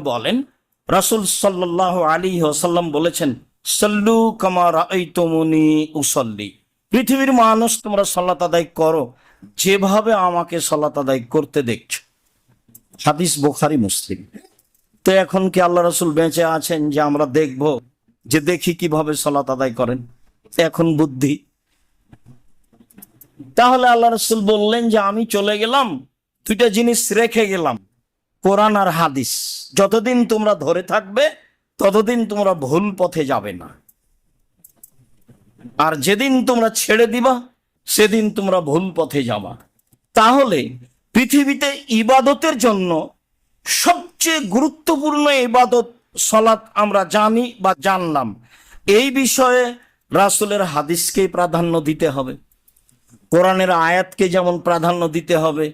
বলেন সাল্লাহ আলী ওসাল্লাম বলেছেন, সল্লু কামার উসল্লি। পৃথিবীর মানুষ, তোমরা সাল্লাত আদায় করো, যেভাবে আমাকে সাল্লাত আদায় করতে দেখছ। হাদিস বোখারি, মুসলিম। তো এখন কি আল্লাহ রসুল বেঁচে আছেন যে আমরা দেখব, যে দেখি কীভাবে সালাত আদায় করেন? এখন বুদ্ধি। তাহলে আল্লাহ রসুল বললেন যে, আমি চলে গেলাম, দুইটা জিনিস রেখে গেলাম। কোরআন আর হাদিস যতদিন তোমরা ধরে থাকবে, ততদিন তোমরা ভুল পথে যাবে না। আর যেদিন তোমরা ছেড়ে দিবা, সেদিন তোমরা ভুল পথে যাবা। তাহলে পৃথিবীতে ইবাদতের জন্য সবচেয়ে গুরুত্বপূর্ণ ইবাদত সলাৎ আমরা জানি বা জানলাম। এই বিষয়ে রাসুলের হাদিসকে প্রাধান্য দিতে হবে। কোরআনের আয়াতকে যেমন প্রাধান্য দিতে হবে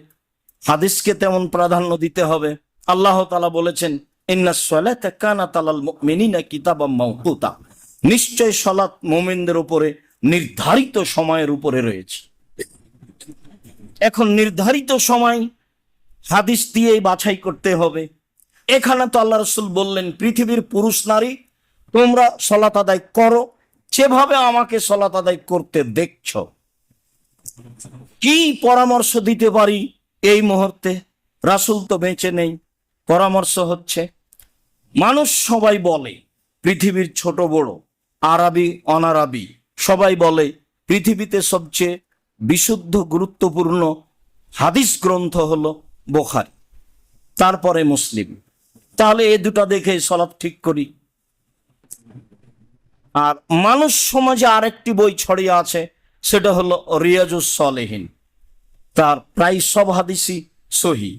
হাদিসকে তেমন প্রাধান্য দিতে হবে। আল্লাহ তালা বলেছেন নিশ্চয় সলাৎ মোমেনদের উপরে নির্ধারিত সময়ের উপরে রয়েছে। এখন নির্ধারিত সময় হাদিস দিয়েই বাছাই করতে হবে। এখানে তো আল্লাহ রসুল বললেন, পৃথিবীর পুরুষ নারী, তোমরা সলাত আদায় করো। যেভাবে আমাকে সলাত আদায় করতে দেখছ, কি পরামর্শ দিতে পারি এই মুহূর্তে রাসুল তো বেঁচে নেই, পরামর্শ হচ্ছে, মানুষ সবাই বলে পৃথিবীর ছোট বড়, আরবি, অনারাবি, সবাই বলে পৃথিবীতে সবচেয়ে বিশুদ্ধ, গুরুত্বপূর্ণ হাদিস গ্রন্থ হল বোখারি, তারপরে মুসলিম। তাহলে এ দুটা দেখে সলাপ ঠিক করি। আর মানুষ সমাজে আরেকটি বই ছড়িয়ে আছে, সেটা হলো রিয়াজুস সলেহীন। তার প্রায় সব হাদিসই সহি।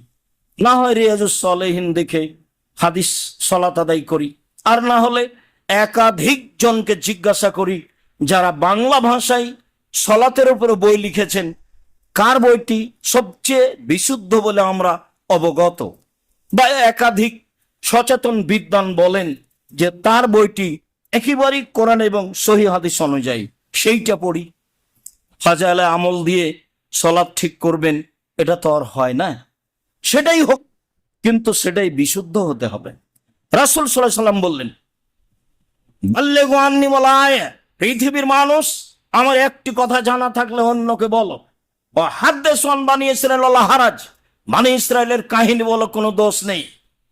না হয় রিয়াজুস সলেহীন দেখে হাদিস সলাত আদায় করি, আর না হলে একাধিক জনকে জিজ্ঞাসা করি যারা বাংলা ভাষায় সলাতের উপরে বই লিখেছেন, কার বইটি সবচেয়ে বিশুদ্ধ বলে আমরা অবগত? বা একাধিক সচেতন বিদ্বান বলেন যে তার বইটি একেবারেই কোরআন এবং সহি হাদিস অনুযায়ী। সেইটা পড়ি ফাজালে আমল দিয়ে সলাপ ঠিক করবেন, এটা তো আর হয় না। সেটাই হোক, কিন্তু সেটাই বিশুদ্ধ হতে হবে। রাসুল সাল্লাহ সাল্লাম বললেন বাল্যে গোয়ান্নি বলা আয়, পৃথিবীর মানুষ, আমার একটি কথা জানা থাকলে অন্যকে বলো। ও বানিয়েছিলেন হারাজ মানে ইসরায়েলের কাহিনী বলো কোনো দোষ নেই।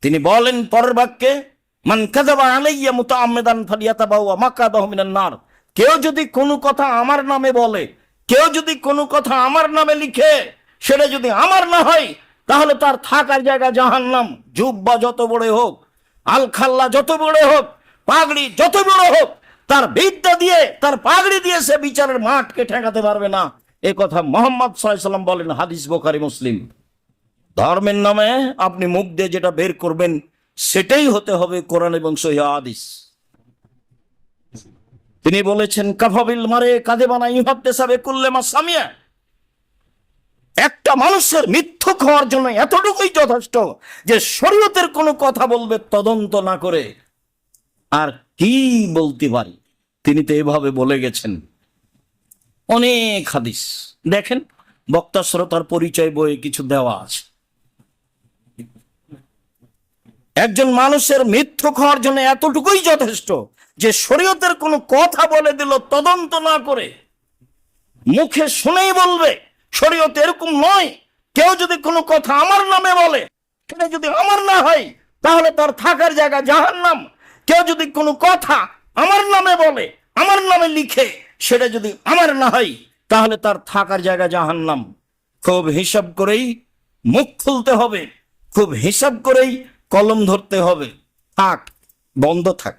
তিনি বলেন, পরের বাক্যে, মান কাদাবা আলাইয়া মুতা আমেদান ফালিয়াতা বাউয়া মিনান নার। কেউ যদি কোনো কথা আমার নামে বলে কেউ যদি কোনো কথা আমার নামে লিখে, সেটা যদি আমার না হয়, তাহলে তার থাকার জায়গা জাহান্নাম। জুব্বা যত বড় হোক, আলখাল্লা যত বড় হোক, পাগড়ি যত বড় হোক, তার বিদ্যা দিয়ে, তার পাগড়ি দিয়ে সে বিচারের মাঠকে ঠেকাতে পারবে না। এ কথা মোহাম্মদ সাল্লাম বলেন, হাদিস বোখারি, মুসলিম। ধর্মের নামে আপনি মুখ দিয়ে যেটা বের করবেন, সেটাই হতে হবে কোরআন এবং সহি হাদিস। তিনি বলেছেন, কাফাবিল মারে কাঁদে বানা ইহাতে সাবে করলে মা সামিয়া। একটা মানুষের মিথ্যুক হওয়ার জন্য এতটুকুই যথেষ্ট যে শরীয়তের কোনো কথা বলবে তদন্ত না করে আর কি বলতে পারি? তিনি তো এভাবে বলে গেছেন। অনেক হাদিস। দেখেন, বক্তা শ্রোতার পরিচয় বইয়ে কিছু দেওয়া আছে। একজন মানুষের মিথ্যুক হওয়ার জন্য এতটুকুই যথেষ্ট যে শরীয়তের কোনো কথা বলে দিল, তদন্ত না করে, মুখে শুনেই বলবে, শরীয়ত এরকম নয়। কেউ যদি কোনো কথা আমার নামে বলে, সেটা যদি আমার না হয়, তাহলে তার থাকার জায়গা জাহান্নাম। কেউ যদি কোনো কথা আমার নামে বলে, আমার নামে লিখে, সেটা যদি আমার না হয়, তাহলে তার থাকার জায়গা জাহান্নাম। খুব হিসাব করেই মুখ খুলতে হবে, খুব হিসাব করেই কলম ধরতে হবে। থাক, বন্ধ থাক।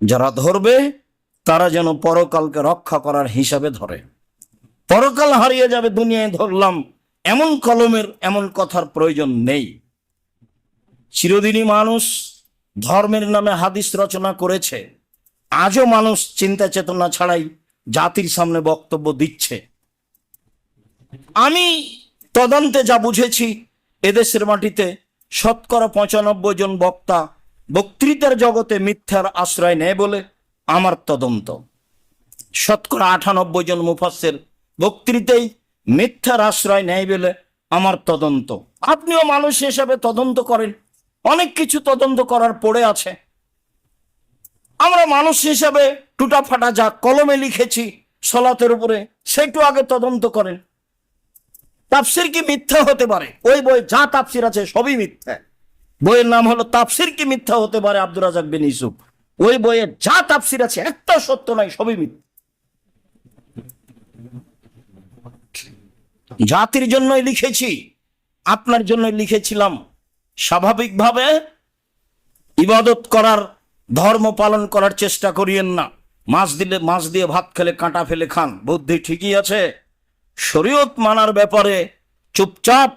যারা ধরবে, তারা যেন পরকালকে রক্ষা করার হিসাবে ধরে। পরকাল হারিয়ে যাবে দুনিয়ায়, ধরলাম। এমন কলমের, এমন কথার প্রয়োজন নেই। চিরদিনই মানুষ ধর্মের নামে হাদিস রচনা করেছে। আজও মানুষ চিন্তা চেতনা ছাড়াই জাতির সামনে বক্তব্য দিচ্ছে। আমি তদন্তে যা বুঝেছি, এদেশের মাটিতে শতকরা পঁচানব্বই জন বক্তা বক্তৃতার জগতে মিথ্যার আশ্রয় নেয় বলে আমার তদন্ত। শতকরা আটানব্বই জন মুফাসের বক্তৃতাই মিথ্যার আশ্রয় নেয় বলে আমার তদন্ত। আপনিও মানুষ হিসাবে তদন্ত করেন। অনেক কিছু তদন্ত করার পড়ে আছে। আমরা মানুষ হিসাবে টুটা ফাটা যা কলমে লিখেছি সলাতের উপরে, সেটু আগে তদন্ত করেন। তাফসির কি মিথ্যা হতে পারে? ওই বই যা তাফসির আছে সবই মিথ্যা। বইয়ের নাম হলো তাফসির কি মিথ্যা হতে পারে আব্দুর রাজাক বিন ইসুফ ওই বইয়ে যা তাফসির আছে, একটা সত্য নাই, সবই মিথ্যা। জাতির জন্যই লিখেছি, আপনার জন্যই লিখেছিলাম। স্বাভাবিকভাবে ইবাদত করার, ধর্ম পালন করার চেষ্টা করিয়েন না। মাছ দিলে, মাছ দিয়ে ভাত খেলে, কাঁটা ফেলে খান। বুদ্ধি ঠিকই আছে। শরীয়ত মানার ব্যাপারে চুপচাপ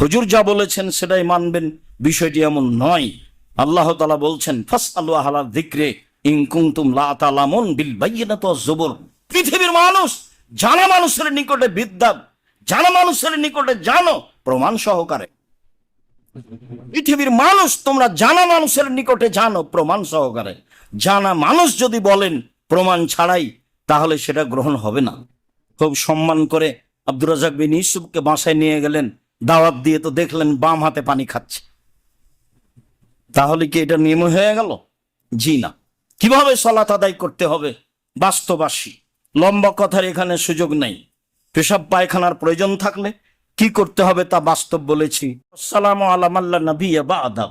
হুজুর যা বলেছেন সেটাই মানবেন। বিষয়টি এমন নয়। আল্লাহ তালা বলছেন ফাস আল্লাহ দিক্রে পৃথিবীর মানুষ জানা মানুষের নিকটে বিদ্যা, জানা মানুষের নিকটে জানো, প্রমাণ সহকারে। পৃথিবীর মানুষ তোমরা জানা মানুষের নিকটে জানো, প্রমাণ সহকারে। জানা মানুষ যদি বলেন প্রমাণ ছাড়াই, তাহলে সেটা গ্রহণ হবে না। খুব সম্মান করে আব্দুর রাজাক বিন ইসুফকে বাসায় নিয়ে গেলেন, দাওয়াত দিয়ে তো দেখলেন বাম হাতে পানি খাচ্ছে। তাহলে কি এটা নিয়ম হয়ে গেল? জি না। কীভাবে সলাত আদায় করতে হবে? বাস্তবাসী। লম্বা কথার এখানে সুযোগ নেই। পেশাব পায়খানার প্রয়োজন থাকলে কি করতে হবে তা বাস্তব বলেছি। আসসালাম আলাম আল্লাহ নবী বা আদাব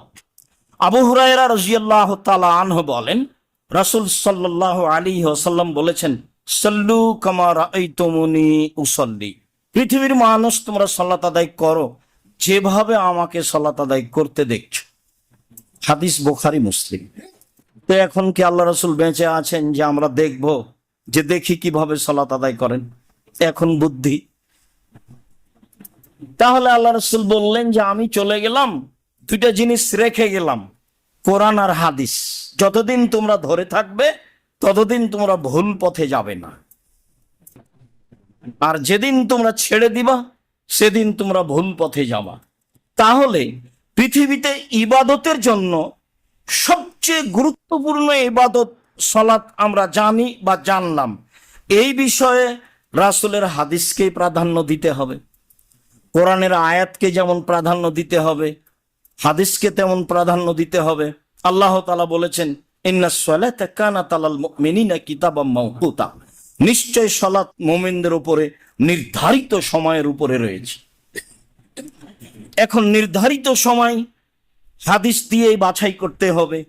আবু হুরায়রা রাজিয়াল্লাহ তালা আনহ বলেন, রাসুল সাল্লাহ আলী ওসাল্লাম বলেছেন, সল্লু কামার এই তমুনি উসল্লি। পৃথিবীর মানুষ, তোমরা সলাত আদায় করো। যেভাবে আমাকে সলাত আদায় করতে দেখছ। হাদিস বোখারি মুসলিম। তো এখন কি আল্লাহ রসুল বেঁচে আছেন যে আমরা দেখব যে দেখি কীভাবে সলাত আদায় করেন? এখন বুদ্ধি। তাহলে আল্লাহ রসুল বললেন যে আমি চলে গেলাম, দুইটা জিনিস রেখে গেলাম, কোরআন আর হাদিস। যতদিন তোমরা ধরে থাকবে, ততদিন তোমরা ভুল পথে যাবে না। আর যেদিন তোমরা ছেড়ে দিবা, সেদিন তোমরা ভুল পথে যাবা। তাহলে পৃথিবীতে ইবাদতের জন্য সবচেয়ে গুরুত্বপূর্ণ ইবাদত সলাৎ আমরা জানি বা জানলাম। এই বিষয়ে রাসুলের হাদিসকেই প্রাধান্য দিতে হবে। কোরআনের আয়াতকে যেমন প্রাধান্য দিতে হবে, হাদিসকে তেমন প্রাধান্য দিতে হবে। আল্লাহ তালা বলেছেন সলাতা নিশ্চয় সলাৎ মুমিনদের উপরে নির্ধারিত সময়ের উপরে রয়েছে। এখন নির্ধারিত সময় হাদিস দিয়েই বাছাই করতে হবে।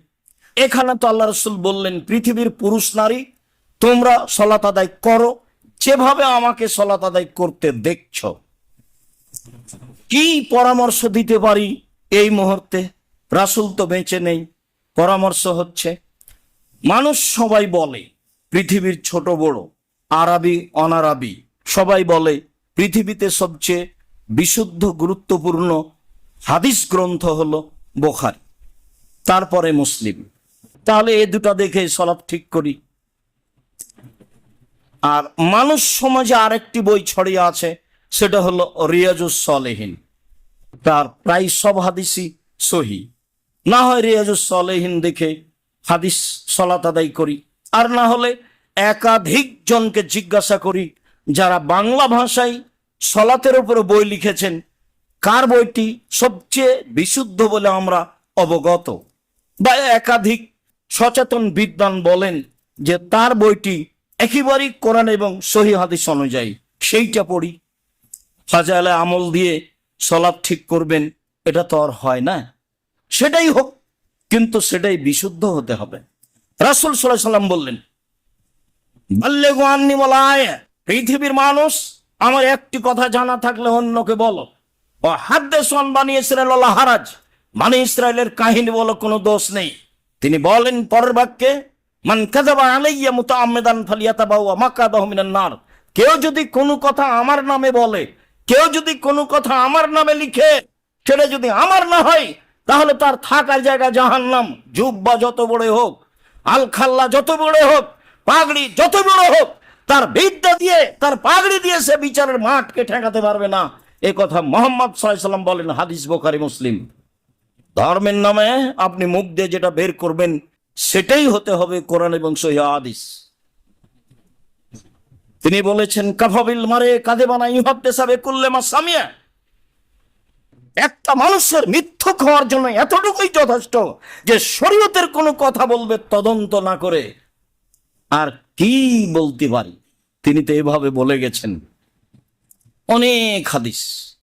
এখানে তো আল্লাহ রসুল বললেন, পৃথিবীর পুরুষ নারী, তোমরা সলাত আদায় করো, যেভাবে আমাকে সলাত আদায় করতে দেখছ। কি পরামর্শ দিতে পারি এই মুহূর্তে? রাসুল তো বেঁচে নেই। পরামর্শ হচ্ছে, মানুষ সবাই বলে, পৃথিবীর ছোট বড়, আরবি, অনারাবি, সবাই বলে, পৃথিবীতে সবচেয়ে বিশুদ্ধ গুরুত্বপূর্ণ হাদিস গ্রন্থ হল বোখারি। তারপরে মুসলিম। তাহলে এ দুটা দেখে সলাপ ঠিক করি। আর মানুষ সমাজে আরেকটি বই ছড়িয়ে আছে, সেটা হলো রিয়াজুস সলেহীন। তার প্রায় সব হাদিসই সহি। না হয় রিয়াজুস সলেহীন দেখে হাদিস সলাত আদায় করি, আর না হলে একাধিক জনকে জিজ্ঞাসা করি, যারা বাংলা ভাষায় সলাতের উপরে বই লিখেছেন। কার বইটি সবচেয়ে বিশুদ্ধ বলে আমরা অবগত? বা একাধিক সচেতন বিদ্বান বলেন যে তার বইটি একেবারেই কোরআন এবং সহি হাদিস অনুযায়ী। সেইটা পড়ি। ফাজালে আমল দিয়ে সলাপ ঠিক করবেন, এটা তো আর হয় না। সেটাই হোক, কিন্তু সেটাই বিশুদ্ধ হতে হবে। রাসুল সাল্লাম বললেন পৃথিবীর মানুষ আমার একটি কথা জানা থাকলে অন্যকে বলো। ও হাদ্দে সন বানি ইসরায়েল হারাজ। বানি ইসরায়েলের কাহিনী বলো কোনো দোষ নেই। তিনি বলেন পরের বাক্যে, মান কাযাবা আলাইয়া মুতাআম্মিদান ফালিয়াতাবাওয়া মাকাদাহু মিনান নার। কেউ যদি কোনো কথা আমার নামে বলে, কেউ যদি কোনো কথা আমার নামে লিখে, সেটা যদি আমার না হয়, তাহলে তার থাকার জায়গা জাহান্নাম। জুব্বা যত বড় হোক আল খাল্লা যত বড় হোক, পাগড়ি যত বড় হোক তার বিদ্যা দিয়ে, তার পাগড়ি দিয়ে সে বিচারের মাঠকে ঠেকাতে পারবে না। এ কথা মোহাম্মদ সাল্লাম বলেন হাদিস বোকারি মুসলিম। ধর্মের নামে আপনি মুখ দিয়ে যেটা বের করবেন, সেটাই হতে হবে কোরআন এবং সহি হাদিস। তিনি বলেছেন কাফাবিল মারে কাঁদে বানা ইহাদ্দে সাবে কুল্লে মা সামিয়া একটা মানুষের মিথ্যুক হওয়ার জন্য এতটুকুই যথেষ্ট যে শরীয়তের কোনো কথা বলবে তদন্ত না করে। আর কি বলতে পারি? তিনি তো এভাবে বলে গেছেন। অনেক হাদিস।